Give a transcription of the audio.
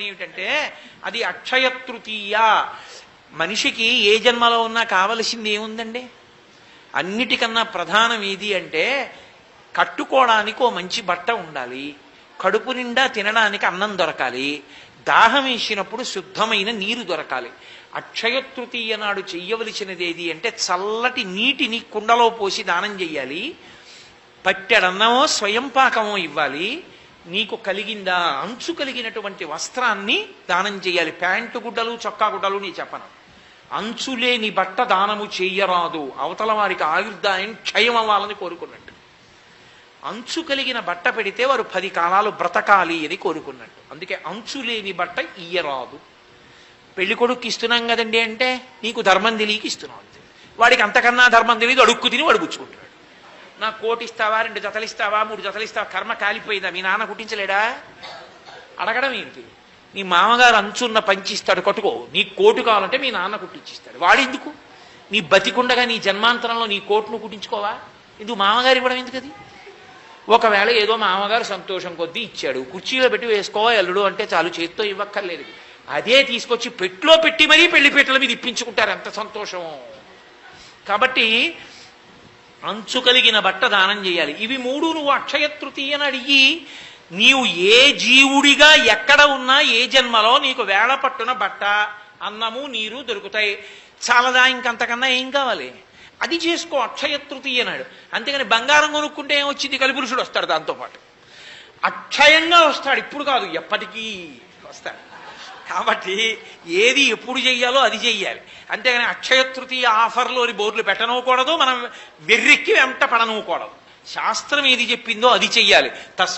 ఏమిటంటే అది అక్షయ తృతీయ. మనిషికి ఏ జన్మలో ఉన్నా కావలసింది ఏముందండి? అన్నిటికన్నా ప్రధానం ఏది అంటే కట్టుకోవడానికి ఓ మంచి బట్ట ఉండాలి. కడుపు నిండా తినడానికి అన్నం దొరకాలి. దాహం వేసినప్పుడు శుద్ధమైన నీరు దొరకాలి. అక్షయ తృతీయ నాడు చెయ్యవలసినది ఏది అంటే చల్లటి నీటిని కుండలో పోసి దానం చెయ్యాలి. పట్టెడన్నమో స్వయం పాకమో ఇవ్వాలి. నీకు కలిగిందా అంచు కలిగినటువంటి వస్త్రాన్ని దానం చేయాలి. ప్యాంటు గుడ్డలు చొక్కా గుడ్డలు నీ చెప్పను. అంచు లేని బట్ట దానము చెయ్యరాదు. అవతల వారికి ఆయుర్దాయం క్షయం అవ్వాలని కోరుకున్నట్టు. అంచు కలిగిన బట్ట పెడితే వారు పది కాలాలు బ్రతకాలి అని కోరుకున్నట్టు. అందుకే అంచు లేని బట్ట ఇయ్యరాదు. పెళ్ళి కొడుకు ఇస్తున్నాం కదండి అంటే నీకు ధర్మం తెలియకి ఇస్తున్నావు వాడికి అంతకన్నా ధర్మం తెలియదు అడుక్కు తిని వాడు పుచ్చుకుంటాడు నా కోటి ఇస్తావా రెండు జతలు ఇస్తావా మూడు జతలు ఇస్తావా కర్మ కాలిపోయిందా? మీ నాన్న కుట్టించలేడా అడగడం ఏంటి? నీ మామగారు అంచున్న పంచిస్తాడు కట్టుకో. నీ కోటు కావాలంటే మీ నాన్న కుట్టించిస్తాడు. వాడెందుకు? నీ బతికుండగా నీ జన్మాంతరంలో నీ కోటును కుట్టించుకోవా? ఎందుకు మామగారు ఇవ్వడం ఎందుకు అది? ఒకవేళ ఏదో మామగారు సంతోషం కొద్దీ ఇచ్చాడు కుర్చీలో పెట్టి వేసుకో ఎల్లుడు అంటే చాలు చేత్తో ఇవ్వక్కర్లేదు. అదే తీసుకొచ్చి పెట్టులో పెట్టి మరీ పెళ్ళి పెట్టల మీద ఇప్పించుకుంటారు ఎంత సంతోషం. కాబట్టి అంచు కలిగిన బట్ట దానం చేయాలి. ఇవి మూడు నువ్వు అక్షయ తృతీయని అడిగి నీవు ఏ జీవుడిగా ఎక్కడ ఉన్నా ఏ జన్మలో నీకు వేళ పట్టున బట్ట అన్నము నీరు దొరుకుతాయి. చాలదా ఇంకంతకన్నా ఏం కావాలి? అది చేసుకో అక్షయ తృతీయ నాడు అంతేగాని బంగారం కొనుక్కుంటే ఏమొచ్చింది? కలిపురుషుడు వస్తాడు దాంతోపాటు అక్షయంగా వస్తాడు. ఇప్పుడు కాదు ఎప్పటికీ వస్తాడు. కాబట్టి ఏది ఎప్పుడు చెయ్యాలో అది చెయ్యాలి. అంతేగాని అక్షయ తృతీయ ఆఫర్లోని బోర్డులు పెట్టనూకూడదు మనం వెర్రెక్కి వెంట పడనూకూడదు. శాస్త్రం ఏది చెప్పిందో అది చెయ్యాలి. తస్